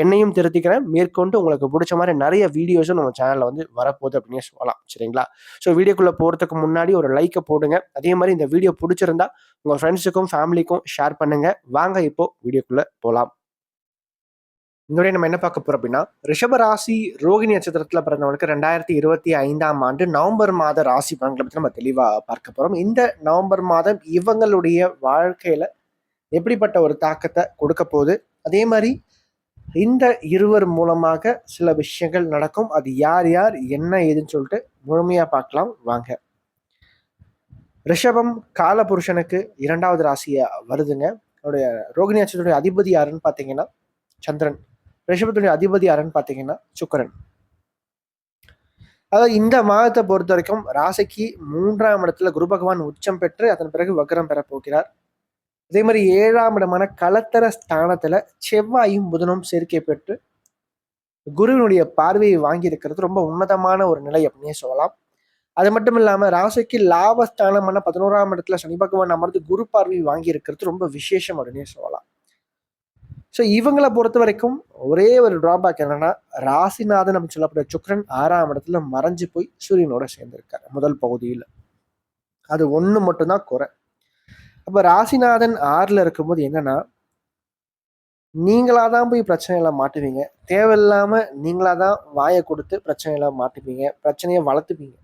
என்னையும் திருத்திக்கிறேன். மேற்கொண்டு உங்களுக்கு பிடிச்ச மாதிரி நிறைய வீடியோஸும் நம்ம சேனலில் வந்து வரப்போகுது அப்படின்னு சொல்லலாம். சரிங்களா? ஸோ வீடியோக்குள்ளே போகிறதுக்கு முன்னாடி ஒரு லைக்கை போடுங்க. அதே மாதிரி இந்த வீடியோ பிடிச்சிருந்தா உங்கள் ஃப்ரெண்ட்ஸுக்கும் ஃபேமிலிக்கும் ஷேர் பண்ணுங்கள் வாங்க இப்போ வீடியோக்குள்ளே போகலாம் இந்த நம்ம என்ன பார்க்க போறோம் அப்படின்னா ரிஷபராசி ரோகிணி நட்சத்திரத்துல பிறந்தவங்களுக்கு ரெண்டாயிரத்தி இருபத்தி ஐந்தாம் ஆண்டு நவம்பர் மாத ராசி பலன்களை பற்றி நம்ம தெளிவா பார்க்க போறோம். இந்த நவம்பர் மாதம் இவங்களுடைய வாழ்க்கையில எப்படிப்பட்ட ஒரு தாக்கத்தை கொடுக்க போகுது? அதே மாதிரி இந்த இருவர் மூலமாக சில விஷயங்கள் நடக்கும். அது யார் யார் என்ன ஏதுன்னு சொல்லிட்டு முழுமையாக பார்க்கலாம். வாங்க. ரிஷபம் காலபுருஷனுக்கு இரண்டாவது ராசியா வருதுங்க. அவருடைய ரோகிணி நட்சத்திரத்துடைய அதிபதி யாருன்னு பார்த்தீங்கன்னா சந்திரன். ரிஷபத்துடைய அதிபதி யாருன்னு பார்த்தீங்கன்னா சுக்கரன். அதாவது இந்த மாதத்தை பொறுத்த வரைக்கும் ராசிக்கு மூன்றாம் இடத்துல குரு பகவான் உச்சம் பெற்று அதன் பிறகு வக்ரம் பெற போகிறார். அதே மாதிரி ஏழாம் இடமான கலத்தர ஸ்தானத்துல செவ்வாயும் புதனும் சேர்க்கை பெற்று குருவினுடைய பார்வையை வாங்கி இருக்கிறது ரொம்ப உன்னதமான ஒரு நிலை அப்படின்னே சொல்லலாம். அது மட்டும் இல்லாம ராசிக்கு லாபஸ்தானமான பதினோராம் இடத்துல சனி பகவான் அமர்ந்து குரு பார்வை வாங்கி இருக்கிறது ரொம்ப விசேஷம் அப்படின்னே சொல்லலாம். ஸோ இவங்களை பொறுத்த வரைக்கும் ஒரே ஒரு டிராபேக் என்னன்னா ராசிநாதன் அப்படின்னு சொல்லப்பட்ட சுக்ரன் ஆறாம் இடத்துல மறைஞ்சு போய் சூரியனோட சேர்ந்திருக்காரு முதல் பகுதியில். அது ஒன்று மட்டும்தான் குறை. அப்போ ராசிநாதன் ஆறில் இருக்கும்போது என்னன்னா நீங்களா தான் போய் பிரச்சனையெல்லாம் மாட்டுவீங்க. தேவையில்லாமல் நீங்களா தான் வாயை கொடுத்து பிரச்சனையெல்லாம் மாட்டுவீங்க பிரச்சனையை வளர்த்துப்பீங்க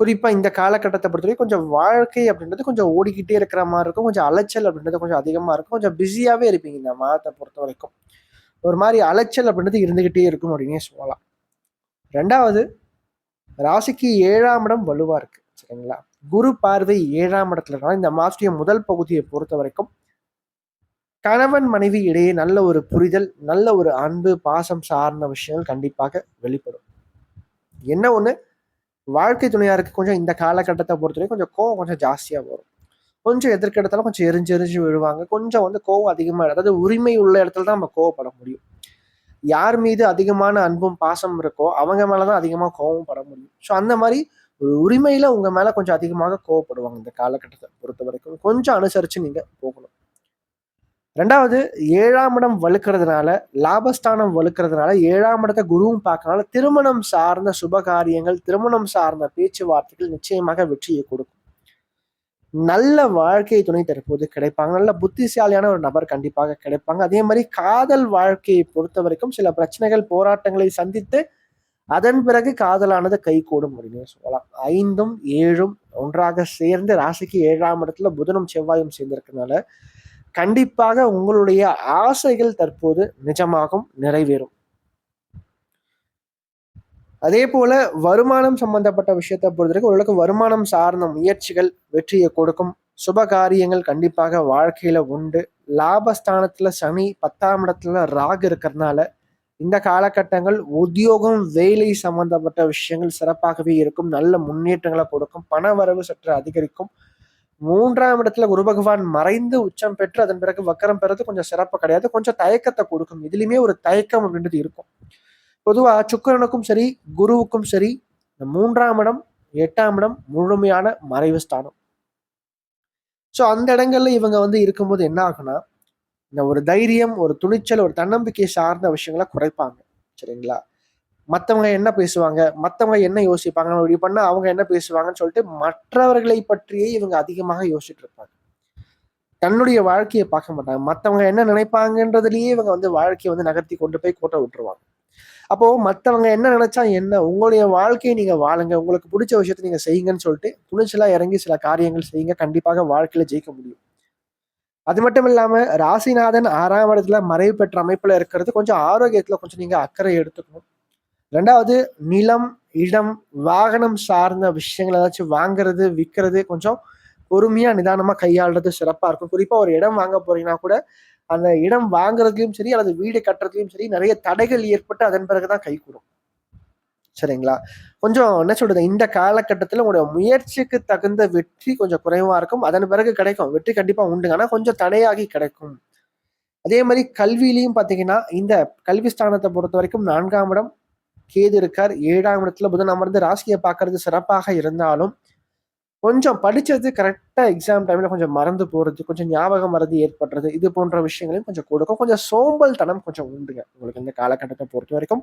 குறிப்பாக இந்த காலகட்டத்தை பொறுத்தவரைக்கும் கொஞ்சம் வாழ்க்கை அப்படின்றது கொஞ்சம் ஓடிக்கிட்டே இருக்கிற மாதிரி இருக்கும். கொஞ்சம் அலைச்சல் அப்படின்றது கொஞ்சம் அதிகமாக இருக்கும். கொஞ்சம் பிஸியாகவே இருப்பீங்க இந்த மாதத்தை பொறுத்த வரைக்கும். ஒரு மாதிரி அலைச்சல் அப்படின்றது இருந்துக்கிட்டே இருக்கும் அப்படின்னே சொல்லலாம். ரெண்டாவது ராசிக்கு ஏழாம் இடம் வலுவாக இருக்குது சரிங்களா? குரு பார்வை ஏழாம் இடத்துல இருக்கா இந்த மாதத்துடைய முதல் பகுதியை பொறுத்த வரைக்கும் கணவன் மனைவி இடையே நல்ல ஒரு புரிதல் நல்ல ஒரு அன்பு பாசம் சார்ந்த விஷயங்கள் கண்டிப்பாக வெளிப்படும். என்ன ஒண்ணு? வாழ்க்கை துணையாருக்கு கொஞ்சம் இந்த காலகட்டத்தை பொறுத்தவரைக்கும் கொஞ்சம் கோவம் கொஞ்சம் ஜாஸ்தியாக வரும். கொஞ்சம் எதிர்க்கெடுத்தாலும் கொஞ்சம் எரிஞ்சு எரிஞ்சு விழுவாங்க. கொஞ்சம் வந்து கோவம் அதிகமாக அதாவது உரிமை உள்ள இடத்துல தான் நம்ம கோவப்பட முடியும். யார் மீது அதிகமான அன்பும் பாசம் இருக்கோ அவங்க மேலே தான் அதிகமாக கோவம் பட முடியும். ஸோ அந்த மாதிரி உரிமையில உங்க மேல கொஞ்சம் அதிகமாக கோவப்படுவாங்க இந்த காலகட்டத்தை பொறுத்த வரைக்கும் கொஞ்சம் அனுசரிச்சு நீங்க போகணும். ரெண்டாவது ஏழாம் இடம் வலுக்கிறதுனால லாபஸ்தானம் வலுக்கிறதுனால ஏழாம் இடத்தை குருவும் பார்க்கறனால திருமணம் சார்ந்த சுபகாரியங்கள் திருமணம் சார்ந்த பேச்சுவார்த்தைகள் நிச்சயமாக வெற்றியை கொடுக்கும். நல்ல வாழ்க்கை துணை தற்போது கிடைப்பாங்க. நல்ல புத்திசாலியான ஒரு நபர் கண்டிப்பாக கிடைப்பாங்க. அதே மாதிரி காதல் வாழ்க்கையை பொறுத்த வரைக்கும் சில பிரச்சனைகள் போராட்டங்களை சந்தித்து அதன் பிறகு காதலானது கைகூடும் அப்படின்னு சொல்லலாம். ஐந்தும் ஏழும் ஒன்றாக சேர்ந்து ராசிக்கு ஏழாம் இடத்துல புதனும் செவ்வாயும் சேர்ந்திருக்கனால கண்டிப்பாக உங்களுடைய ஆசைகள் தற்போது நிஜமாகும் நிறைவேறும். அதே போல வருமானம் சம்பந்தப்பட்ட விஷயத்தை பொறுத்தவரைக்கும் ஓரளவுக்கு வருமானம் சார்ந்த முயற்சிகள் வெற்றியை கொடுக்கும். சுப காரியங்கள் கண்டிப்பாக வாழ்க்கையில உண்டு. லாபஸ்தானத்துல சனி பத்தாம் இடத்துல ராகு இருக்கிறதுனால இந்த காலகட்டங்கள் உத்தியோகம் வேலை சம்பந்தப்பட்ட விஷயங்கள் சிறப்பாகவே இருக்கும். நல்ல முன்னேற்றங்களை கொடுக்கும். பண வரவு சற்று அதிகரிக்கும். மூன்றாம் இடத்துல குரு பகவான் மறைந்து உச்சம் பெற்று அதன் பிறகு வக்கரம் பெறது கொஞ்சம் சிறப்பு கிடையாது. கொஞ்சம் தயக்கத்தை கொடுக்கும். இதுலயுமே ஒரு தயக்கம் அப்படின்றது இருக்கும். பொதுவா சுக்கிரனுக்கும் சரி குருவுக்கும் சரி இந்த மூன்றாம் இடம் எட்டாம் இடம் முழுமையான மறைவு ஸ்தானம். ஸோ அந்த இடங்கள்ல இவங்க வந்து இருக்கும்போது என்ன ஆகுனா இந்த ஒரு தைரியம் ஒரு துணிச்சல் ஒரு தன்னம்பிக்கை சார்ந்த விஷயங்களை குறைப்பாங்க. சரிங்களா? மற்றவங்க என்ன பேசுவாங்க? மற்றவங்க என்ன யோசிப்பாங்க? இப்படி பண்ணா அவங்க என்ன பேசுவாங்கன்னு சொல்லிட்டு மற்றவர்களை பற்றியே இவங்க அதிகமாக யோசிச்சுட்டு இருப்பாங்க. தன்னுடைய வாழ்க்கையை பார்க்க மாட்டாங்க. மற்றவங்க என்ன நினைப்பாங்கன்றதுலயே இவங்க வந்து வாழ்க்கையை வந்து நகர்த்தி கொண்டு போய் கூட்ட விட்டுருவாங்க. அப்போ மற்றவங்க என்ன நினைச்சா என்ன? உங்களுடைய வாழ்க்கையை நீங்க வாழுங்க. உங்களுக்கு பிடிச்ச விஷயத்த நீங்க செய்யுங்கன்னு சொல்லிட்டு துணிச்சலா இறங்கி சில காரியங்கள் செய்யுங்க. கண்டிப்பாக வாழ்க்கையில ஜெயிக்க முடியும். அது மட்டும் இல்லாம ராசிநாதன் ஆறாம் இடத்துல மறைவு பெற்ற அமைப்புல இருக்கிறது கொஞ்சம் ஆரோக்கியத்துல கொஞ்சம் நீங்க அக்கறை எடுத்துக்கணும். ரெண்டாவது நிலம் இடம் வாகனம் சார்ந்த விஷயங்கள் ஏதாச்சும் வாங்குறது விற்கிறது கொஞ்சம் பொறுமையா நிதானமா கையாளுறது சிறப்பா இருக்கும். குறிப்பா ஒரு இடம் வாங்க போறீங்கன்னா கூட அந்த இடம் வாங்குறதுலயும் சரி அல்லது வீடு கட்டுறதுலயும் சரி நிறைய தடைகள் ஏற்பட்டு அதன் பிறகுதான் கை கூடும். சரிங்களா? கொஞ்சம் என்ன சொல்றது? இந்த காலகட்டத்தில் உங்களுடைய முயற்சிக்கு தகுந்த வெற்றி கொஞ்சம் குறைவா இருக்கும். அதன் பிறகு கிடைக்கும். வெற்றி கண்டிப்பா உண்டுங்க. ஆனால் கொஞ்சம் தடையாகி கிடைக்கும். அதே மாதிரி கல்வியிலையும் பார்த்தீங்கன்னா இந்த கல்வி ஸ்தானத்தை பொறுத்த வரைக்கும் நான்காம் இடம் கேது இருக்கார். ஏழாம் இடத்துல புதன் அமர்ந்து ராசியை பார்க்கறது சிறப்பாக இருந்தாலும் கொஞ்சம் படிச்சது கரெக்டாக எக்ஸாம் டைமில் கொஞ்சம் மறந்து போகிறது கொஞ்சம் ஞாபகம் மறதி ஏற்படுறது இது போன்ற விஷயங்களையும் கொஞ்சம் கொடுக்கும். கொஞ்சம் சோம்பல் தனம் கொஞ்சம் உண்டுங்க. உங்களுக்கு இந்த காலகட்டத்தை பொறுத்த வரைக்கும்.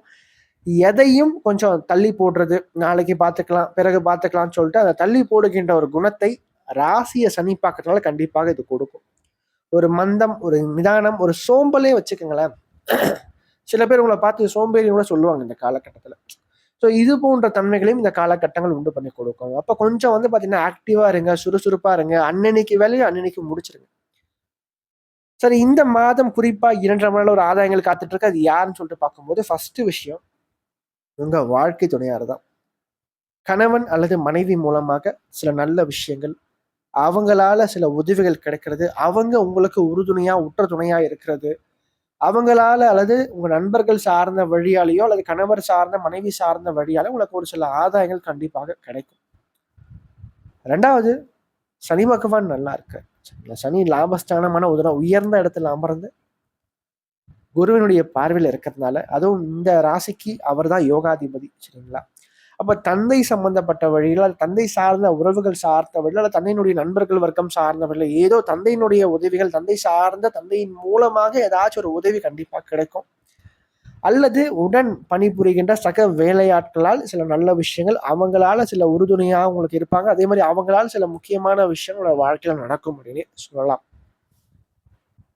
எதையும் கொஞ்சம் தள்ளி போடுறது. நாளைக்கு பார்த்துக்கலாம் பிறகு பார்த்துக்கலாம்னு சொல்லிட்டு அதை தள்ளி போடுகின்ற ஒரு குணத்தை ராசியை சனி பார்க்கறதுனால கண்டிப்பாக இது கொடுக்கும். ஒரு மந்தம் ஒரு நிதானம் ஒரு சோம்பலே வச்சுக்கோங்களேன். சில பேர் உங்களை பார்த்து சோம்பேறி கூட சொல்லுவாங்க இந்த காலகட்டத்தில். ஸோ இது போன்ற தன்மைகளையும் இந்த காலகட்டங்கள் உண்டு பண்ணி கொடுக்கும். அப்போ கொஞ்சம் வந்து பார்த்தீங்கன்னா ஆக்டிவாக இருங்க சுறுசுறுப்பாக இருங்க. அன்னன்னைக்கு வேலையை அன்னன்னைக்கு முடிச்சிருங்க. சரி இந்த மாதம் குறிப்பாக இரண்டரை மணி ஒரு ஆதாயங்கள் காத்துட்டு இருக்கு. அது யாருன்னு சொல்லிட்டு பார்க்கும்போது ஃபர்ஸ்ட் விஷயம் உங்க வாழ்க்கை துணையார் தான் கணவன் அல்லது மனைவி மூலமாக சில நல்ல விஷயங்கள் அவங்களால சில உதவிகள் கிடைக்கிறது அவங்க உங்களுக்கு உறுதுணையா உற்ற துணையா இருக்கிறது. அவங்களால அல்லது உங்க நண்பர்கள் சார்ந்த வழியாலேயோ அல்லது கணவர் சார்ந்த மனைவி சார்ந்த வழியால உங்களுக்கு ஒரு சில ஆதாயங்கள் கண்டிப்பாக கிடைக்கும். ரெண்டாவது சனி பகவான் நல்லா இருக்கு சனி லாபஸ்தானமான உதவ உயர்ந்த இடத்துல அமர்ந்து குருவினுடைய பார்வையில் இருக்கிறதுனால அதுவும் இந்த ராசிக்கு அவர் தான் யோகாதிபதி சரிங்களா? அப்போ தந்தை சம்பந்தப்பட்ட வழியில் தந்தை சார்ந்த உறவுகள் சார்ந்த வழியில் அல்லது தந்தையினுடைய நண்பர்கள் வர்க்கம் சார்ந்த வழியில் ஏதோ தந்தையினுடைய உதவிகள் தந்தை சார்ந்த தந்தையின் மூலமாக ஏதாச்சும் ஒரு உதவி கண்டிப்பாக கிடைக்கும். அல்லது உடன் பணிபுரிகின்ற சக வேலையாட்களால் சில நல்ல விஷயங்கள் அவங்களால சில உறுதுணையாக உங்களுக்கு இருப்பாங்க. அதே மாதிரி அவங்களால் சில முக்கியமான விஷயங்கள் வாழ்க்கையில் நடக்கும் அப்படின்னு சொல்லலாம்.